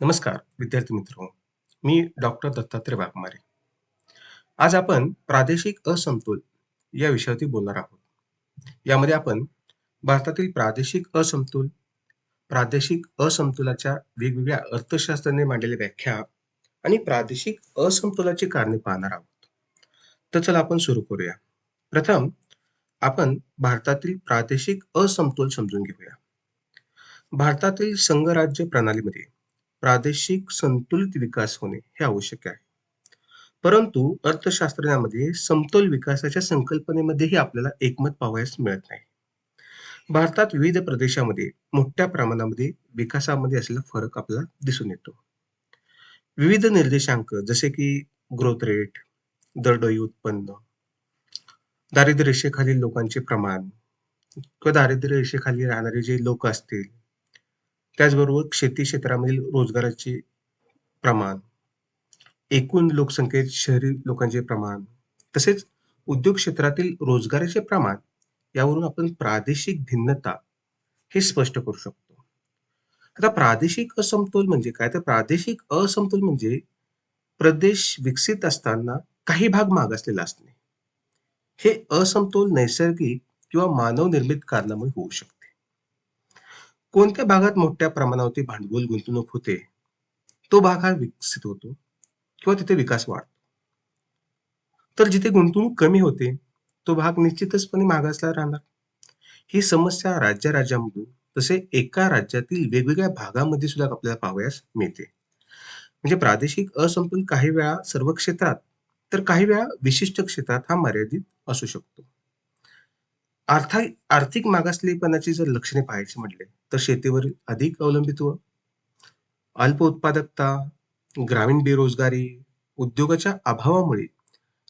नमस्कार विद्यार्थी मित्र. मी डॉक्टर दत्तात्रय वाघमारे. आज आपण प्रादेशिक असमतोल या विषयावरती बोलणार आहोत. यामध्ये आपण भारतातील प्रादेशिक असमतोल प्रादेशिक असमतोलाच्या वेगवेगळ्या अर्थशास्त्राने मांडलेल्या व्याख्या आणि प्रादेशिक असमतोलाची कारणे पाहणार आहोत. तर चला आपण सुरू करूया. प्रथम आपण भारतातील प्रादेशिक असमतोल समजून घेऊया. भारतातील संघराज्य प्रणालीमध्ये प्रादेशिक संतुलित विकास होणे हे आवश्यक आहे. परंतु अर्थशास्त्रज्ञामध्ये समतोल विकासाच्या संकल्पनेमध्येही आपल्याला एकमत पाहावयास मिळत नाही. भारतात विविध प्रदेशामध्ये मोठ्या प्रमाणामध्ये विकासामध्ये असलेला फरक आपल्याला दिसून येतो. विविध निर्देशांक जसे की ग्रोथ रेट दरडोई उत्पन्न दारिद्र्य रेषेखालील लोकांचे प्रमाण किंवा दारिद्र्य रेषेखाली राहणारे जे लोक असतील त्याचबरोबर शेती क्षेत्रामधील रोजगाराचे प्रमाण एकूण लोकसंख्येत शहरी लोकांचे प्रमाण तसेच उद्योग क्षेत्रातील रोजगाराचे प्रमाण यावरून आपण प्रादेशिक भिन्नता हे स्पष्ट करू शकतो. आता प्रादेशिक असमतोल म्हणजे काय? तर प्रादेशिक असमतोल म्हणजे प्रदेश विकसित असताना काही भाग मागासलेला असणे. हे असमतोल नैसर्गिक किंवा मानव निर्मित कारणामुळे होऊ शकते. कोणत्या भागात मोठ्या प्रमाणावरती भांडवल गुंतवणूक होते? तो भाग हा विकसित होतो किंवा तिथे विकास वाढतो. तर जिथे गुंतवणूक कमी होते तो भाग निश्चितचपणे मागासला राहणार. ही समस्या राज्या राज्यामधून तसे एका राज्यातील वेगवेगळ्या भागामध्ये सुद्धा आपल्याला पाहावयास मिळते. म्हणजे प्रादेशिक असंतुलन काही वेळा सर्व क्षेत्रात तर काही वेळा विशिष्ट क्षेत्रात हा मर्यादित असू शकतो. आर्थिक आर्थिक मागासलेपणाची जर लक्षणे पाहायची म्हटले तर शेतीवरील अधिक अवलंबित्व अल्प उत्पादकता ग्रामीण बेरोजगारी उद्योगाच्या अभावामुळे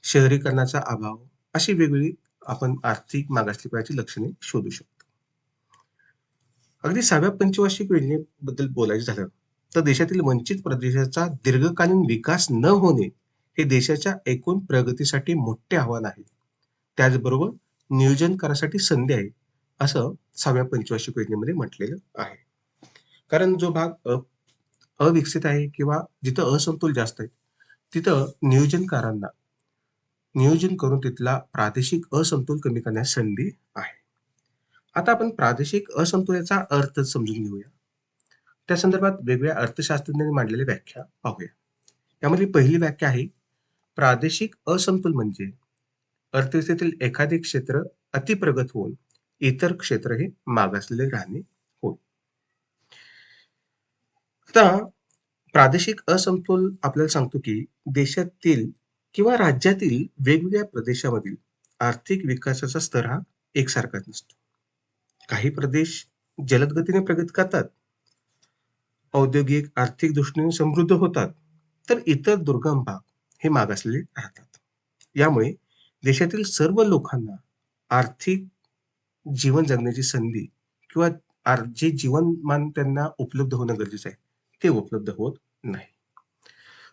शहरीकरणाचा अभाव अशी वेगवेगळी आपण आर्थिक मागासलेपणाची लक्षणे शोधू शकतो. अगदी सहाव्या पंचवार्षिक योजनेबद्दल बोलायचं झालं तर देशातील वंचित प्रदेशाचा दीर्घकालीन विकास न होणे हे देशाच्या एकूण प्रगतीसाठी मोठे आव्हान आहे. त्याचबरोबर नियोजन करासाठी संधी आहे असं सहाव्या पंचवार्षिक योजनेमध्ये म्हटलेलं आहे. कारण जो भाग अ, अविकसित आहे किंवा जिथं असमतोल जास्त आहे तिथं नियोजनकारांना नियोजन करून तिथला प्रादेशिक असमतोल कमी करण्यास संधी आहे. आता आपण प्रादेशिक असमतोलाचा अर्थ समजून घेऊया. त्या संदर्भात वेगवेगळ्या अर्थशास्त्रज्ञांनी मांडलेल्या व्याख्या पाहूया. यामध्ये पहिली व्याख्या आहे प्रादेशिक असमतोल म्हणजे अर्थव्यवस्थेतील एखादे क्षेत्र अतिप्रगत होऊन इतर क्षेत्र हे मागासलेले राहणे होय. आता प्रादेशिक असमतोल आपल्याला सांगतो की देशातील किंवा राज्यातील वेगवेगळ्या प्रदेशामधील आर्थिक विकासाचा स्तर हा एकसारखाच नसतो. काही प्रदेश जलद गतीने प्रगती करतात. औद्योगिक आर्थिक दृष्टीने समृद्ध होतात. तर इतर दुर्गम भाग हे मागासलेले राहतात. यामुळे देशातील सर्व लोकांना आर्थिक जीवन जगण्याची संधी किंवा आर जे जीवनमान त्यांना उपलब्ध होणं गरजेचं आहे ते उपलब्ध होत नाही.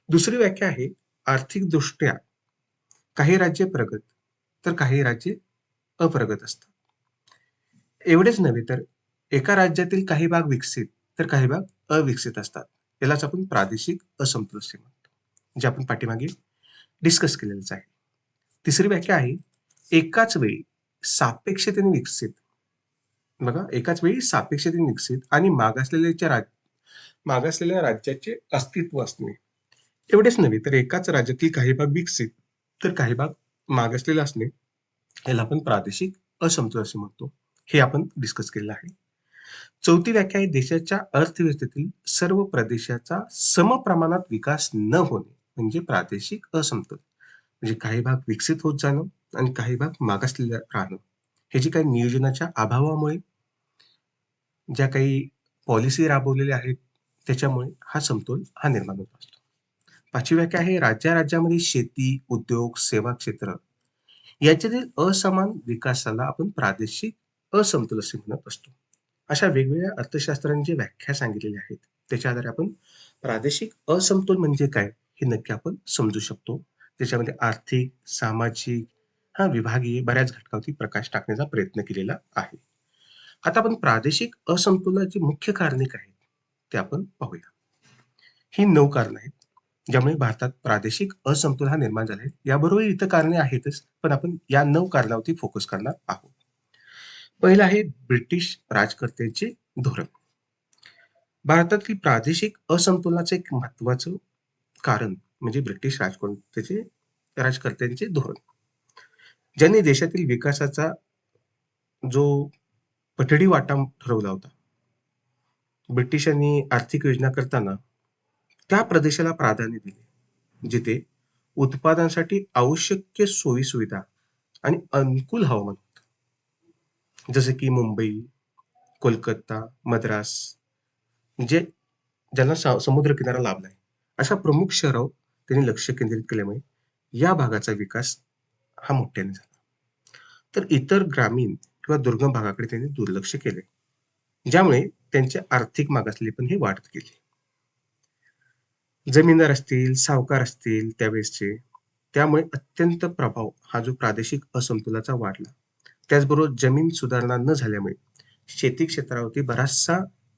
दुसरी व्याख्या आहे आर्थिकदृष्ट्या काही राज्ये प्रगत तर काही राज्ये अप्रगत असतात. एवढेच नव्हे तर एका राज्यातील काही भाग विकसित तर काही भाग अविकसित असतात. यालाच आपण प्रादेशिक असमतोल म्हणतो जे आपण पाठीमागे डिस्कस केलेलंच आहे. तिसरी व्याख्या आहे एकाच वेळी सापेक्षतेने विकसित. बघा एकाच वेळी सापेक्षतेने विकसित आणि मागासलेल्याच्या राज मागासलेल्या राज्याचे अस्तित्व असणे. एवढेच नव्हे तर एकाच राज्यातील काही भाग विकसित तर काही भाग मागासलेले असणे याला आपण प्रादेशिक असमतोल असे म्हणतो. हे आपण डिस्कस केलेलं आहे. चौथी व्याख्या आहे देशाच्या अर्थव्यवस्थेतील सर्व प्रदेशाचा सम प्रमाणात विकास न होणे म्हणजे प्रादेशिक असमतोल. म्हणजे काही भाग विकसित होत जाणं आणि काही भाग मागासलेल्या राहणं. हे जे काही नियोजनाच्या अभावामुळे ज्या काही पॉलिसी राबवलेल्या आहेत त्याच्यामुळे हा समतोल हा निर्माण होत असतो. पाचवी व्याख्या आहे राज्या राज्यामध्ये शेती उद्योग सेवा क्षेत्र याच्यातील असमान विकासाला आपण प्रादेशिक असमतोल असे म्हणत असतो. अशा वेगवेगळ्या अर्थशास्त्रांची व्याख्या सांगितलेल्या आहेत. त्याच्या आधारे आपण प्रादेशिक असमतोल म्हणजे काय हे नक्की आपण समजू शकतो. त्याच्यामध्ये आर्थिक सामाजिक हा विभागीय बऱ्याच घटकावरती प्रकाश टाकण्याचा प्रयत्न केलेला आहे. आता आपण प्रादेशिक असंतुलनाची मुख्य कारणे काय आहेत? ते आपण पाहूया. ही नऊ कारणं आहेत ज्यामुळे भारतात प्रादेशिक असमतोल हा निर्माण झाला आहे. याबरोबर इतर कारणे आहेतच पण आपण या नऊ कारणावरती फोकस करणार आहोत. पहिलं आहे ब्रिटिश राजकर्त्यांचे धोरण. भारतातील प्रादेशिक असमतोलनाचं एक महत्वाचं कारण म्हणजे ब्रिटिश राजकर्त्याचे राजकर्त्यांचे धोरण. ज्यांनी देशातील विकासाचा जो पठडी वाटा ठरवला होता. ब्रिटिशांनी आर्थिक योजना करताना त्या प्रदेशाला प्राधान्य दिले जिथे उत्पादनासाठी आवश्यक सोयी सुविधा आणि अनुकूल हवामान जसे की मुंबई कोलकाता मद्रास जे ज्यांना समुद्रकिनारा समुद्र किनारा लाभलाय अशा प्रमुख शहरावर त्यांनी लक्ष केंद्रित केल्यामुळे या भागाचा विकास हा मोठ्याने झाला. तर इतर ग्रामीण किंवा दुर्गम भागाकडे त्यांनी दुर्लक्ष केले ज्यामुळे त्यांचे आर्थिक मागासले पण हे वाढत गेले. जमीनदार असतील सावकार असतील त्यावेळेसचे त्यामुळे अत्यंत प्रभाव हा जो प्रादेशिक असमतोलाचा वाढला. त्याचबरोबर जमीन सुधारणा न झाल्यामुळे शेती क्षेत्रावरती बराचसा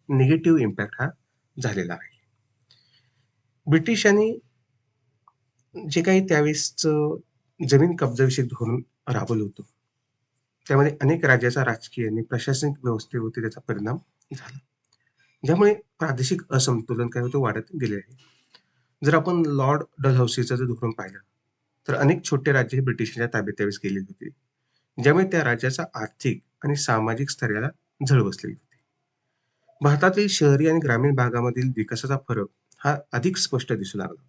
निगेटिव्ह इम्पॅक्ट हा झालेला आहे. ब्रिटिशांनी जे काही त्यावेळेसचं जमीन कब्जाविषयक धोरण राबवलं होतं. त्यामध्ये अनेक राज्याचा राजकीय आणि प्रशासनिक व्यवस्थेवरती त्याचा परिणाम झाला. ज्यामुळे प्रादेशिक असमतोलन काय होतं? वाढत गेले आहे. जर आपण लॉर्ड डलहौसीचं जर धोरण पाहिलं तर अनेक छोटे राज्य हे ब्रिटिशांच्या ताब्यात त्यावेळेस गेलेली होती. ज्यामुळे त्या राज्याचा आर्थिक आणि सामाजिक स्तराला झळ बसलेली होती. भारतातील शहरी आणि ग्रामीण भागामधील विकासाचा फरक हा अधिक स्पष्ट दिसू लागला.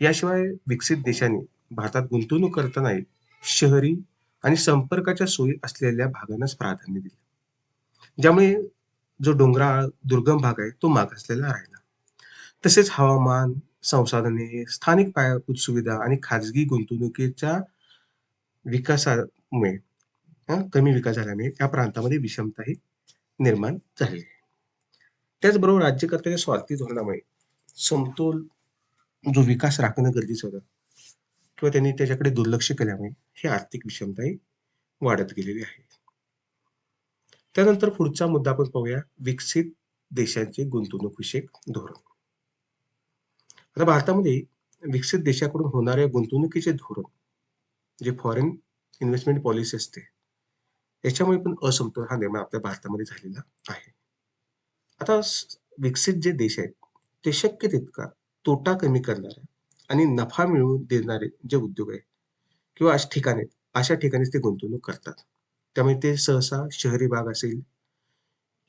याशिवाय विकसित देशांनी भारतात गुंतवणूक करताना शहरी आणि संपर्काच्या सोयी असलेल्या भागांनाच प्राधान्य दिले. ज्यामुळे जो डोंगराळ दुर्गम भाग आहे तो मागासलेला राहिला. तसेच हवामान संसाधने स्थानिक पायाभूत सुविधा आणि खाजगी गुंतवणुकीच्या विकासामुळे कमी विकास झाल्यामुळे या प्रांतामध्ये विषमताही निर्माण झाली. आहे त्याचबरोबर राज्यकर्त्याच्या स्वार्थी धोरणामुळे समतोल जो विकास राखणं गरजेचं होतं किंवा त्यांनी त्याच्याकडे दुर्लक्ष केल्यामुळे ही आर्थिक विषमताही वाढत गेलेली आहे. त्यानंतर पुढचा मुद्दा आपण पाहूया विकसित देशांचे गुंतवणूक विषयक धोरण. आता भारतामध्ये विकसित देशाकडून होणाऱ्या गुंतवणुकीचे धोरण जे फॉरेन इन्व्हेस्टमेंट पॉलिसी असते याच्यामुळे पण असमतोल हा निर्माण आपल्या भारतामध्ये झालेला आहे. आता विकसित जे देश आहेत ते शक्य तितका तोटा कमी करणारे आणि नफा मिळवून देणारे जे उद्योग आहेत किंवा अशा ठिकाणी अशा ठिकाणीच ते गुंतवणूक करतात. त्यामुळे ते सहसा शहरी भाग असेल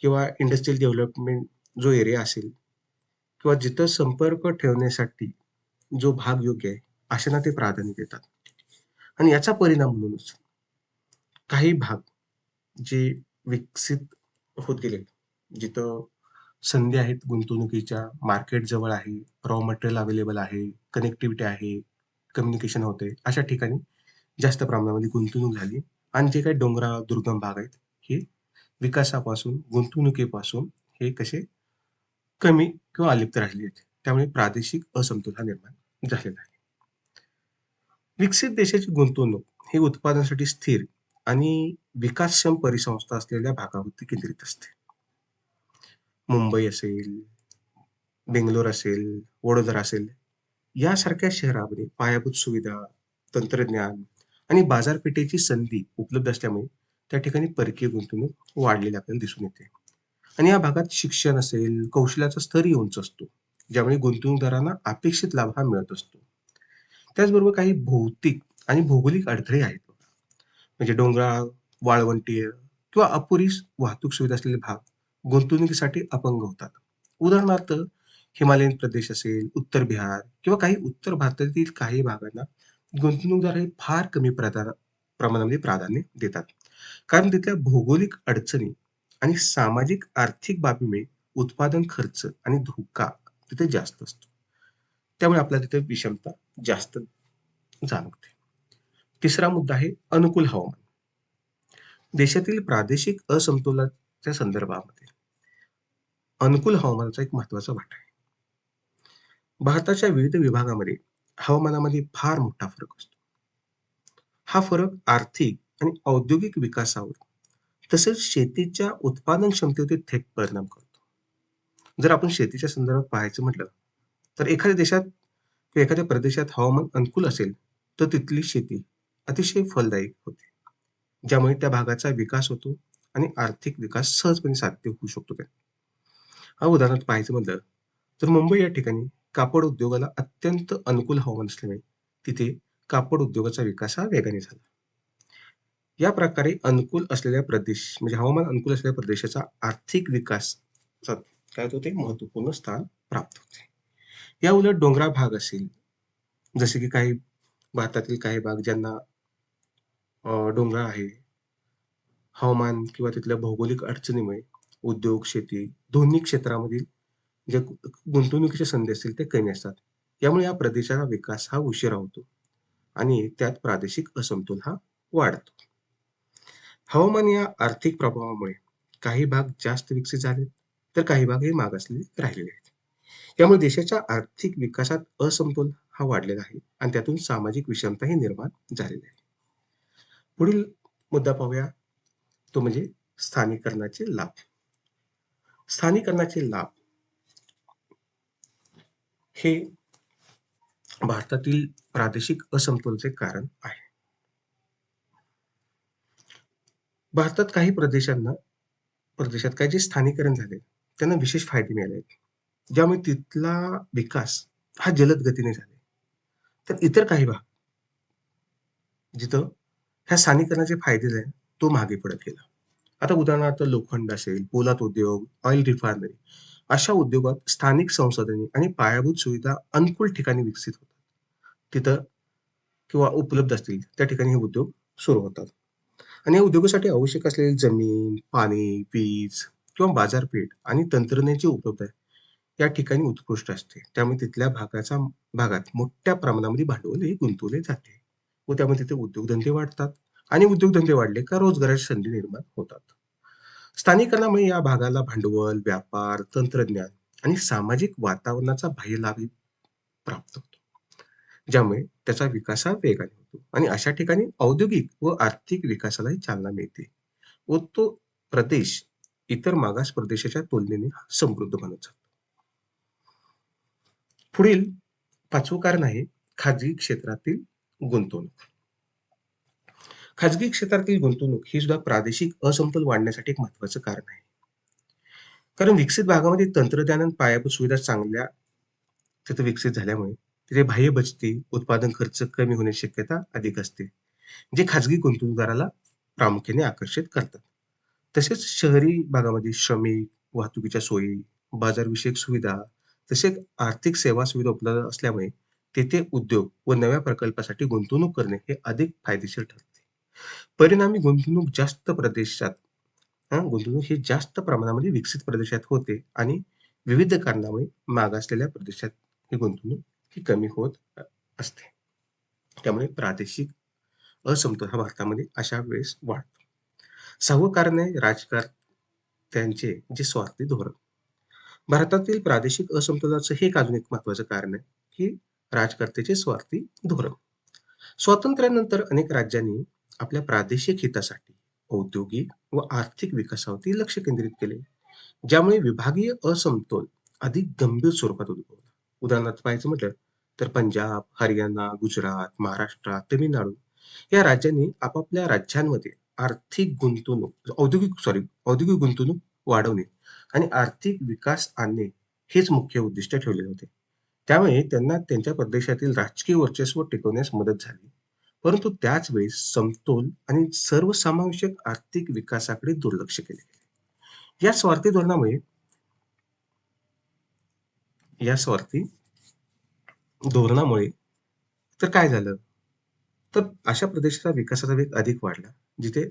किंवा इंडस्ट्रियल डेव्हलपमेंट जो एरिया असेल किंवा जिथं संपर्क ठेवण्यासाठी जो भाग योग्य आहे अशांना ते प्राधान्य देतात. आणि याचा परिणाम म्हणूनच काही भाग जे विकसित होत गेले जिथं संधी आहेत गुंतवणुकीच्या. मार्केट जवळ आहे. रॉ मटेरियल अवेलेबल आहे. कनेक्टिव्हिटी आहे. कम्युनिकेशन होते. अशा ठिकाणी जास्त प्रमाणामध्ये गुंतवणूक झाली. आणि जे काही डोंगराळ दुर्गम भाग आहेत हे विकासापासून गुंतवणुकीपासून हे कसे कमी किंवा अलिप्त राहिले आहेत. त्यामुळे प्रादेशिक असमतोल हा निर्माण झालेला आहे. विकसित देशाची गुंतवणूक ही उत्पादनासाठी स्थिर आणि विकासक्षम परिसंस्था असलेल्या भागावरती केंद्रित असते. मुंबई असेल बेंगलोर असेल वडोदरा असेल यासारख्या शहरामध्ये पायाभूत सुविधा तंत्रज्ञान आणि बाजारपेठेची संधी उपलब्ध असल्यामुळे त्या ठिकाणी परकीय गुंतवणूक वाढलेली आपल्याला दिसून येते. आणि या भागात शिक्षण असेल कौशल्याचा स्तरही उंच असतो ज्यामुळे गुंतवणूकदारांना अपेक्षित लाभ हा मिळत असतो. त्याचबरोबर काही भौतिक आणि भौगोलिक अडथळे आहेत. म्हणजे डोंगराळ वाळवंटीय किंवा अपुरी वाहतूक सुविधा असलेले भाग गुंतवणुकीसाठी अपंग होतात. उदाहरणार्थ हिमालयन प्रदेश असेल उत्तर बिहार किंवा काही उत्तर भारतातील काही भागांना गुंतवणूकदार हे फार कमी प्रमाणामध्ये प्राधान्य देतात. कारण तिथल्या भौगोलिक अडचणी आणि सामाजिक आर्थिक बाबीमुळे उत्पादन खर्च आणि धोका तिथे जास्त असतो. त्यामुळे आपल्याला तिथे विषमता जास्त जाणवते. तिसरा मुद्दा आहे अनुकूल हवामान. देशातील प्रादेशिक असमतोलाच्या संदर्भामध्ये अनुकूल हवामानाचा एक महत्त्वाचा वाटा आहे भारताच्या विविध विभागामध्ये हवामानामध्ये फार मोठा फरक असतो हा फरक आर्थिक आणि औद्योगिक विकासावर तसेच शेतीच्या उत्पादन क्षमतेवरती थेट परिणाम करतो जर आपण शेतीच्या संदर्भात पाहायचं म्हटलं तर एखाद्या देशात किंवा एखाद्या प्रदेशात हवामान अनुकूल असेल, तर तिथली शेती अतिशय फलदायी होते. ज्यामुळे त्या भागाचा विकास होतो आणि आर्थिक विकास सहजपणे साध्य होऊ शकतो त्या. हा उदाहरणार्थ पाहायचं म्हटलं, तर मुंबई या ठिकाणी कापड उद्योगाला अत्यंत अनुकूल हवामान असल्यामुळे तिथे कापड उद्योगाचा विकास हा वेगाने झाला. या प्रकारे अनुकूल असलेल्या प्रदेश म्हणजे हवामान अनुकूल असलेल्या प्रदेशाचा आर्थिक विकास काय होतो ते महत्त्वपूर्ण स्थान प्राप्त होते. या उलट डोंगराळ भाग असेल, जसे की काही भारतातील काही भाग ज्यांना डोंगराळ आहे. हवामान किंवा तिथल्या भौगोलिक अडचणीमुळे उद्योग, शेती दोन्ही क्षेत्रामधील जे गुंतवणुकीच्या संधी असतील ते कमी असतात. यामुळे या प्रदेशाचा विकास हा उशिरा होतो आणि त्यात प्रादेशिक असमतोल हा वाढतो. हवामान या आर्थिक प्रभावामुळे काही भाग जास्त विकसित झाले, तर काही भाग हे मागासलेले राहिलेले आहेत. त्यामुळे देशाच्या आर्थिक विकासात असमतोल हा वाढलेला आहे आणि त्यातून सामाजिक विषमताही निर्माण झालेली आहे. पुढील मुद्दा पाहूया, तो म्हणजे स्थानिकरणाचे लाभ. स्थानिकरणाचे लाभ हे भारतातील प्रादेशिक असमतोलचे कारण आहे. भारतात काही प्रदेशांना प्रदेशात काही जे स्थानिकरण झाले, त्यांना विशेष फायदे मिळाले आहेत. ज्यामुळे तिथला विकास हा जलद गतीने झाला. तर इतर काही भाग जिथं ह्या स्थानिकरणाचे फायदे झाले तो मागे पडत गेला. आता उदाहरणार्थ लोखंड असेल, पोलाद उद्योग, ऑइल रिफायनरी अशा उद्योगात स्थानिक संसाधने आणि पायाभूत सुविधा अनुकूल ठिकाणी विकसित होतात. तिथं किंवा उपलब्ध असतील त्या ठिकाणी हे उद्योग सुरू होतात. आणि या उद्योगासाठी आवश्यक असलेली जमीन, पाणी, वीज किंवा बाजारपेठ आणि तंत्रज्ञानाची उपलब्धता या ठिकाणी उत्कृष्ट असते. त्यामुळे तिथल्या भागाचा भागात मोठ्या प्रमाणामध्ये भांडवल हे गुंतवले जाते व त्यामुळे तिथे उद्योगधंदे वाढतात आणि उद्योगधंदे वाढले का रोजगाराच्या संधी निर्माण होतात. स्थानिकांनामुळे या भागाला भांडवल, व्यापार, तंत्रज्ञान आणि सामाजिक वातावरणाचा बाह्य लाभही प्राप्त होतो. ज्यामुळे त्याचा विकास हा वेगाने होतो आणि अशा ठिकाणी औद्योगिक व आर्थिक विकासालाही चालना मिळते व तो प्रदेश इतर मागास प्रदेशाच्या तुलनेने समृद्ध बनत जातो. पुढील पाचवं कारण आहे खाजगी क्षेत्रातील गुंतवणूक. खाजगी क्षेत्रातील गुंतवणूक ही सुद्धा प्रादेशिक असमतोल वाढण्यासाठी एक महत्वाचं कारण आहे. कारण विकसित भागामध्ये तंत्रज्ञान आणि पायाभूत सुविधा चांगल्या तिथे विकसित झाल्यामुळे तिथे बाह्य बचती, उत्पादन खर्च कमी होण्याची शक्यता अधिक असते. जे खाजगी गुंतवणूकदाराला प्रामुख्याने आकर्षित करतात. तसेच शहरी भागामध्ये श्रमिक, वाहतुकीच्या सोयी, बाजारविषयक सुविधा, तसेच आर्थिक सेवा सुविधा उपलब्ध असल्यामुळे तेथे उद्योग व नव्या प्रकल्पासाठी गुंतवणूक करणे हे अधिक फायदेशीर ठरते. परिणामी गुंतवणूक जास्त प्रदेशात गुंतवणूक ही जास्त प्रमाणामध्ये विकसित प्रदेशात होते आणि विविध कारणामुळे मागासलेल्या प्रदेशात ही गुंतवणूक ही कमी होत असते. त्यामुळे प्रादेशिक असमतोल हा भारतामध्ये अशा वेळेस वाढतो. सहावं कारण आहे राजकारत्यांचे जे स्वार्थी धोरण. भारतातील प्रादेशिक असमतोलाचं हे एक अजून एक महत्त्वाचं कारण आहे, की राजकर्त्याचे स्वार्थी धोरण. स्वातंत्र्यानंतर अनेक राज्यांनी आपल्या प्रादेशिक हितासाठी औद्योगिक व आर्थिक विकासावरती लक्ष केंद्रित केले. ज्यामुळे विभागीय असमतोल अधिक गंभीर स्वरूपात उद्भवला. उदाहरणार्थ पाहायचं म्हटलं तर पंजाब, हरियाणा, गुजरात, महाराष्ट्र, तमिळनाडू या राज्यांनी आपापल्या राज्यांमध्ये आर्थिक गुंतवणूक औद्योगिक सॉरी औद्योगिक गुंतवणूक वाढवणे आणि आर्थिक विकास आणणे हेच मुख्य उद्दिष्ट ठेवलेले होते. त्यामुळे त्यांना त्यांच्या प्रदेशातील राजकीय वर्चस्व टिकवण्यास मदत झाली. परंतु त्याच वेळेस समतोल आणि सर्वसमावेशक आर्थिक विकासाकडे दुर्लक्ष केले या स्वार्थी धोरणामुळे या स्वार्थी धोरणामुळे तर काय झालं? तर अशा प्रदेशाचा विकासाचा वेग अधिक वाढला, जिथे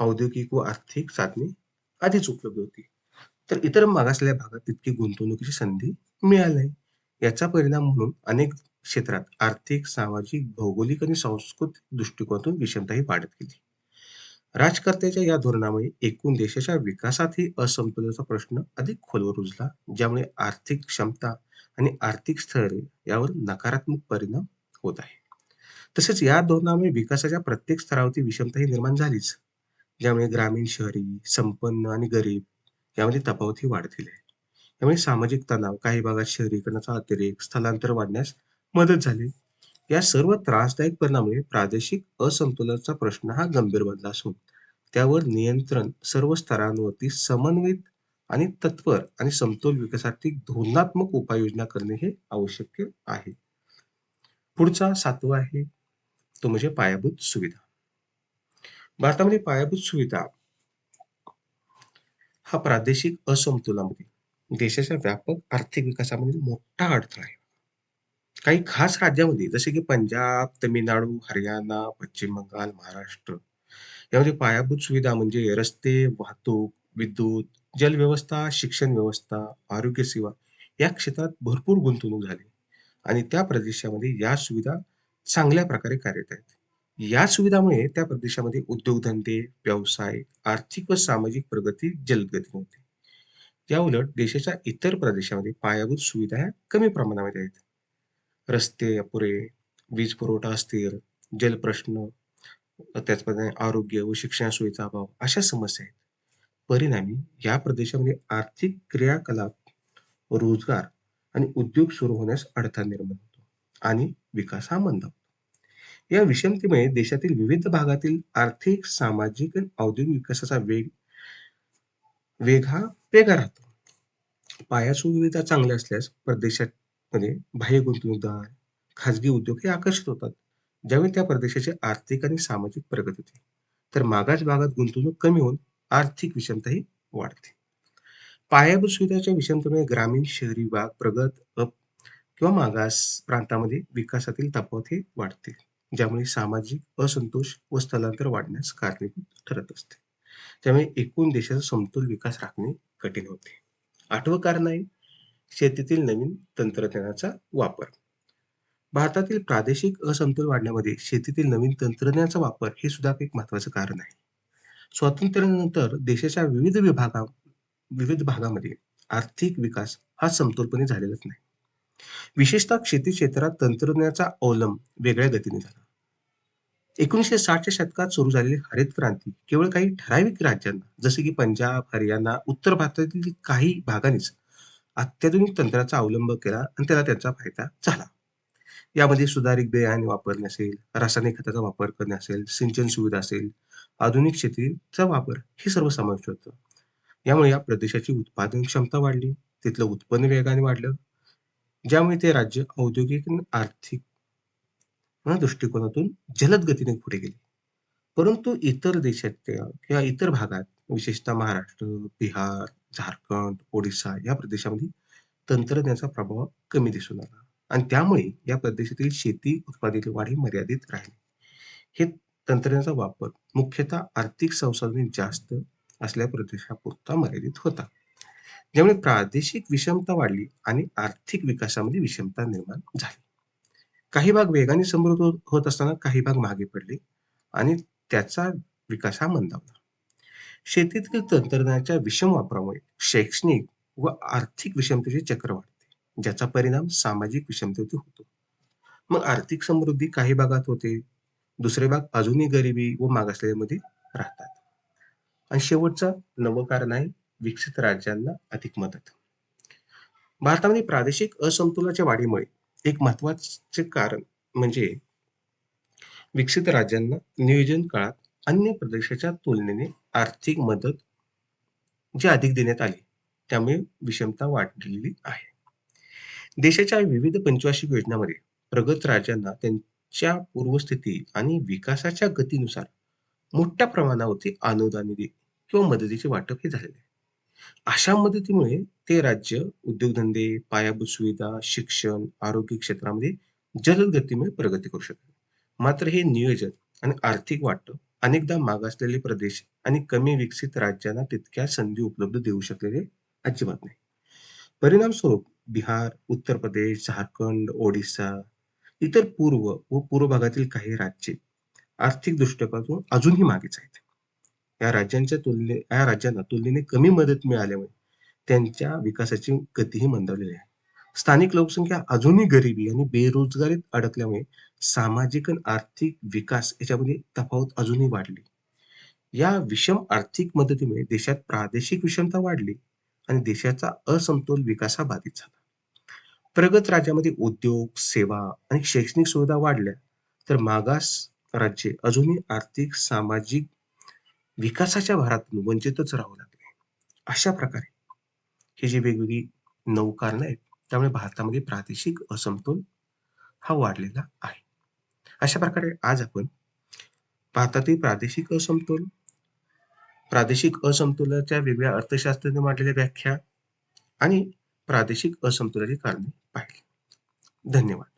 औद्योगिक व आर्थिक साधने आधीच उपलब्ध होती. तर इतर मागासलेल्या भागात तितकी गुंतवणुकीची संधी मिळाली नाही. याचा परिणाम म्हणून अनेक क्षेत्रात आर्थिक, सामाजिक, भौगोलिक आणि सांस्कृतिक दृष्टिकोनातून विषमता ही वाढत गेली. राजकर्त्याच्या या धोरणामुळे एकूण देशाच्या विकासातही असमतोलचा प्रश्न अधिक खोलवर रुजला, ज्यामुळे आर्थिक क्षमता आणि आर्थिक स्थैर्य यावर नकारात्मक परिणाम होत आहे. तसेच या धोरणामुळे विकासाच्या प्रत्येक स्तरावरती विषमता ही निर्माण झालीच. ज्यामुळे ग्रामीण, शहरी, संपन्न आणि गरीब यामध्ये तफावतही वाढतील वाढत गेली आहे. त्यामुळे सामाजिक तणाव, काही भागात शहरीकरणाचा अतिरेक, स्थलांतर वाढण्यास मदत झाली. या सर्व त्रासदायक परिणामामुळे प्रादेशिक असंतुलनाचा प्रश्न हा गंभीर बनला असून त्यावर नियंत्रण सर्व स्तरांवरती समन्वित आणि तत्पर आणि समतोल विकासासाठी धोरणात्मक उपाययोजना करणे हे आवश्यक आहे. पुढचा सातवा आहे तो म्हणजे पायाभूत सुविधा. भारतामध्ये पायाभूत सुविधा हा प्रादेशिक असमतोलामध्ये देशाच्या व्यापक आर्थिक विकासामधील मोठा अडथळा आहे. काही खास राज्यामध्ये जसे की पंजाब, तमिळनाडू, हरियाणा, पश्चिम बंगाल, महाराष्ट्र यामध्ये पायाभूत सुविधा म्हणजे रस्ते, वाहतूक, विद्युत, जलव्यवस्था, शिक्षण व्यवस्था, आरोग्य सेवा या क्षेत्रात भरपूर गुंतवणूक झाली आणि त्या प्रदेशामध्ये या सुविधा चांगल्या प्रकारे कार्यरत आहेत. या सुविधामुळे त्या प्रदेशामध्ये उद्योगधंदे, व्यवसाय, आर्थिक व सामाजिक प्रगती जलदगतीने होते. त्याउलट देशाच्या इतर प्रदेशामध्ये पायाभूत सुविधा ह्या कमी प्रमाणामध्ये आहेत. रस्ते अपुरे, वीज पुरवठा अस्थिर, जलप्रश्न, त्याचप्रमाणे आरोग्य व शिक्षण सोयीचा अभाव अशा समस्या आहेत. परिणामी या प्रदेशामध्ये आर्थिक क्रियाकलाप, रोजगार आणि उद्योग सुरू होण्यास अडथळा निर्माण होतो आणि विकास हा मंदावतो. या विषमतेमुळे देशातील विविध भागातील आर्थिक, सामाजिक आणि औद्योगिक विकासाचा वेग वेग हा वेगळा राहतो. पायासुविधा चांगल्या असल्यास प्रदेशात परदेशामध्ये बाह्य गुंतवणूकदार, खाजगी उद्योग हे आकर्षित होतात. ज्यावेळी त्या प्रदेशाची आर्थिक आणि सामाजिक प्रगती होते. तर मागास भागात गुंतवणूक कमी होऊन आर्थिक विषमताही वाढते. पायाभूत सुविधाच्या विषमतेमुळे ग्रामीण, शहरी भाग, प्रगत, अप किंवा मागास प्रांतामध्ये विकासातील तफावत हे वाढते. ज्यामुळे सामाजिक असंतोष व स्थलांतर वाढण्यास कारणीभूत ठरत असते. त्यामुळे एकूण देशाचा समतोल विकास राखणे कठीण होते. आठवं कारण आहे शेतीतील नवीन तंत्रज्ञानाचा वापर. भारतातील प्रादेशिक असमतोल वाढण्यामध्ये शेतीतील नवीन तंत्रज्ञानाचा वापर हे सुद्धा एक महत्वाचं कारण आहे. स्वातंत्र्यानंतर देशाच्या विविध विभागा विविध भागामध्ये आर्थिक विकास हा समतोलपणे झालेलाच नाही. विशेषतः शेती क्षेत्रात तंत्रज्ञानाचा अवलंब वेगळ्या गतीने झाला. 1960च्या शतकात सुरू झालेली हरित क्रांती केवळ काही ठराविक राज्यांना जसे की पंजाब, हरियाणा, उत्तर भारतातील काही भागांनीच अत्याधुनिक तंत्राचा अवलंब केला आणि त्याला त्याचा फायदा झाला. यामध्ये सुधारित बियाणे वापरणे असेल, रासायनिक खताचा वापर करणे असेल, सिंचन सुविधा असेल, आधुनिक शेतीचा वापर हे सर्व समाविष्ट होतं. यामुळे या प्रदेशाची उत्पादन क्षमता वाढली, तिथलं उत्पन्न वेगाने वाढलं, ज्यामुळे ते राज्य औद्योगिक आणि आर्थिक दृष्टिकोनातून जलद गतीने पुढे गेले. परंतु इतर देशातल्या किंवा इतर भागात विशेषतः महाराष्ट्र, बिहार, झारखंड, ओडिशा या प्रदेशामध्ये तंत्रज्ञानाचा प्रभाव कमी दिसून आला आणि त्यामुळे या प्रदेशातील शेती उत्पादित वाढ ही मर्यादित राहिली. हे तंत्रज्ञानाचा वापर मुख्यतः आर्थिक संसाधने जास्त असलेल्या प्रदेशापुरता मर्यादित होता. ज्यामुळे प्रादेशिक विषमता वाढली आणि आर्थिक विकासामध्ये विषमता निर्माण झाली. काही भाग वेगाने समृद्ध होत असताना काही भाग मागे पडले आणि त्याचा विकास हा मंदावला. शेतीतील तंत्रज्ञानाच्या विषम वापरामुळे शैक्षणिक व आर्थिक विषमतेचे चक्र वाढते, ज्याचा परिणाम सामाजिक विषमतेवर होतो. मग आर्थिक समृद्धी काही भागात होते, दुसरे भाग अजूनही गरिबी व मागासलेल्यामध्ये राहतात. आणि शेवटचं नवं कारण आहे विकसित राज्यांना अधिक मदत. भारतामध्ये प्रादेशिक असमतोलाच्या वाढीमुळे एक महत्त्वाचे कारण म्हणजे विकसित राज्यांना नियोजन काळात अन्य प्रदेशाच्या तुलनेने आर्थिक मदत जी अधिक देण्यात आली. त्यामुळे विषमता वाढलेली आहे. देशाच्या विविध पंचवार्षिक योजनांमध्ये प्रगत राज्यांना त्यांच्या पूर्वस्थिती आणि विकासाच्या गतीनुसार मोठ्या प्रमाणावरती अनुदान निधी किंवा मदतीचे वाटप हे झालेले आहे. अशा मदतीमुळे ते राज्य उद्योगधंदे, पायाभूत सुविधा, शिक्षण, आरोग्य क्षेत्रामध्ये जलद गतीमुळे प्रगती करू शकतात. मात्र हे नियोजन आणि आर्थिक वाटप अनेकदा मागासलेले प्रदेश आणि कमी विकसित राज्यांना तितक्या संधी उपलब्ध देऊ शकलेले अजिबात नाही. परिणामस्वरूप बिहार, उत्तर प्रदेश, झारखंड, ओडिसा इतर पूर्व व पूर्व भागातील काही राज्ये आर्थिक दृष्टिकोनातून अजूनही मागेच आहेत. या राज्यांच्या तुलने या राज्यांना तुलनेने कमी मदत मिळाल्यामुळे त्यांच्या विकासाची गतीही मंदावलेली आहे. स्थानिक लोकसंख्या अजूनही गरिबी आणि बेरोजगारीत अडकल्यामुळे सामाजिक आणि आर्थिक विकास याच्यामध्ये तफावत अजूनही वाढली. या विषम आर्थिक मदतीमुळे देशात प्रादेशिक विषमता वाढली आणि देशाचा असमतोल विकासाबाधित झाला. प्रगत राज्यामध्ये उद्योग, सेवा आणि शैक्षणिक सुविधा वाढल्या, तर मागास राज्ये अजूनही आर्थिक, सामाजिक विकासाच्या भारातून वंचितच राहू लागले. अशा प्रकारे ही जी वेगवेगळी नऊ कारणं आहेत, त्यामुळे भारतामध्ये प्रादेशिक असमतोल हा वाढलेला आहे. अशा प्रकारे आज आपण भारतातील प्रादेशिक असमतोल, प्रादेशिक असमतोलाच्या वेगळ्या अर्थशास्त्राने मांडलेल्या व्याख्या आणि प्रादेशिक असमतोलाची कारणे पाहिली. धन्यवाद.